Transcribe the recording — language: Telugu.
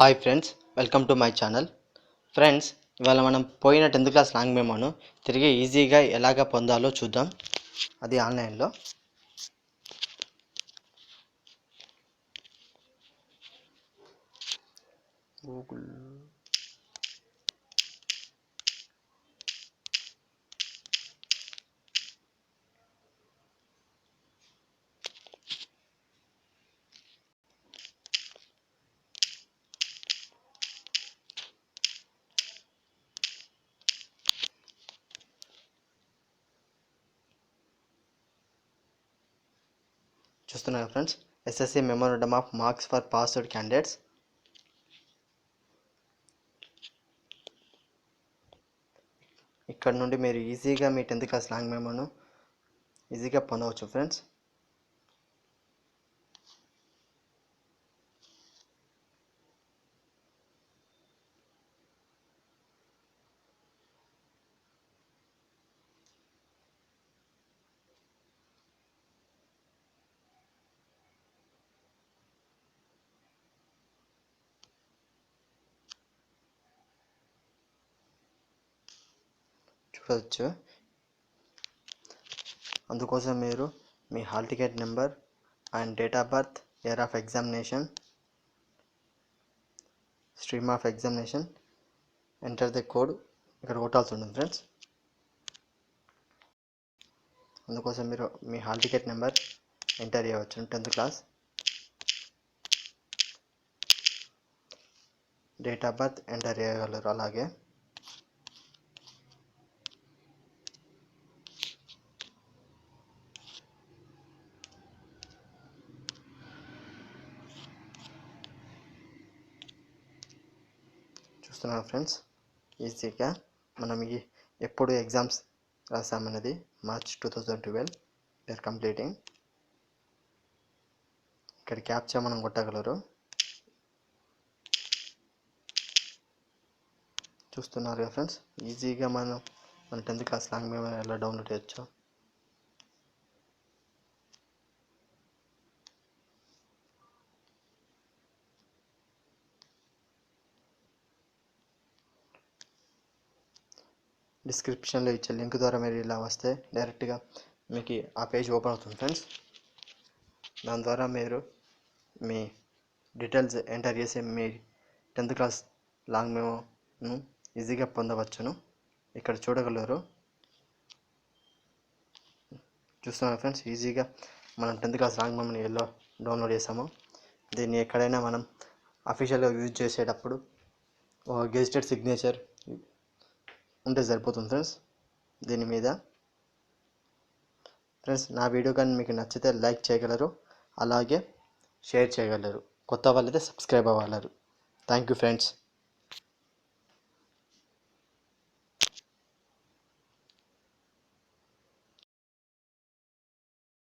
Hi friends welcome to my channel friends ఇవాళ మనం పోయిన టెన్త్ క్లాస్ లాంగ్ మెమోను తిరిగి ఈజీగా ఎలాగ పొందాలో చూద్దాం. అది ఆన్లైన్లో గూగుల్ చూస్తున్నారు friends. SSC memorandum of marks for passed candidates ఇక్కడ నుండి మీరు ఈజీగా మీ టెన్త్ క్లాస్ లాంగ్ మెమోను ఈజీగా పొందవచ్చు ఫ్రెండ్స్ చూడవచ్చు అందుకోసం మీరు మీ hall ticket number and date of birth year of examination stream of examination enter the code ఇక్కడ కొట్టాల్సి ఉంటుంది ఫ్రెండ్స్. అందుకోసం మీరు మీ హాల్ టికెట్ నెంబర్ ఎంటర్ చేయవచ్చు. Tenth class. Date of birth enter చేయగలరు అలాగే. చూస్తున్నారు ఫ్రెండ్స్. ఈజీగా మనం ఎప్పుడు exams రాసామన్నది March two thousand twelve. We're completing ఇక్కడ క్యాప్చా మనం కొట్టగలరు. చూస్తున్నారు కదా ఫ్రెండ్స్. ఈజీగా మనం మన టెన్త్ క్లాస్ లాంగ్ మేము ఎలా డౌన్లోడ్ చేయొచ్చు. డిస్క్రిప్షన్లో ఇచ్చే లింక్ ద్వారా మీరు ఇలా వస్తే డైరెక్ట్గా మీకు ఆ పేజ్ ఓపెన్ అవుతుంది ఫ్రెండ్స్ దాని ద్వారా మీరు మీ డీటెయిల్స్ ఎంటర్ చేసి మీ టెన్త్ క్లాస్ లాంగ్ మెమోను ఈజీగా పొందవచ్చును. ఇక్కడ చూడగలరు. చూస్తున్నారు ఫ్రెండ్స్ ఈజీగా మనం టెన్త్ క్లాస్ లాంగ్ మెమోని ఎల్లో డౌన్లోడ్ చేసాము దీన్ని ఎక్కడైనా మనం అఫీషియల్గా యూజ్ చేసేటప్పుడు గెజిటెడ్ సిగ్నేచర్ ఉంటే సరిపోతుంది ఫ్రెండ్స్ దీని మీద. ఫ్రెండ్స్ నా వీడియో కానీ మీకు నచ్చితే లైక్ చేయగలరు. అలాగే షేర్ చేయగలరు. కొత్త వాళ్ళైతే సబ్స్క్రైబ్ అవ్వగలరు. Thank you friends